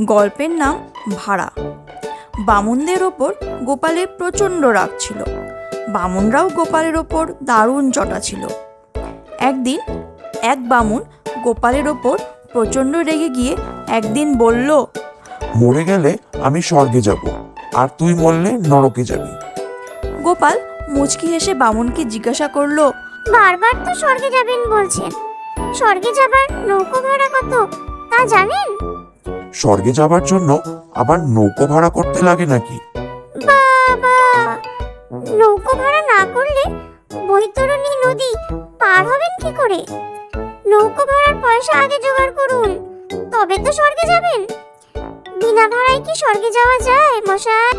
গল্পের নাম ভাড়া। বামুনদের ওপর গোপালের প্রচণ্ড রাগ ছিল। বামুনরাও গোপালের ওপর দারুণ চটা ছিল। একদিন এক বামুন গোপালের ওপর প্রচণ্ড রেগে গিয়ে একদিন বলল মরে গেলে আমি স্বর্গে যাব আর তুই মরলে নরকে যাবি। গোপাল মুচকি হেসে বামুনকে জিজ্ঞাসা করল বারবার তো স্বর্গে যাবেন বলছেন। স্বর্গে যাবার নৌকো ভাড়া কত তা জানেন? স্বর্গে যাবার জন্য আবার নৌকো ভাড়া করতে লাগে নাকি? বাবা, নৌকো ভাড়া না করলে বৈতরণী নদী পার হবেন কি করে? নৌকো ভাড়ার পয়সা আগে জোগাড় করুন, তবে তো স্বর্গে যাবেন। বিনা ভাড়ায় কি স্বর্গে যাওয়া যায়, মশাই?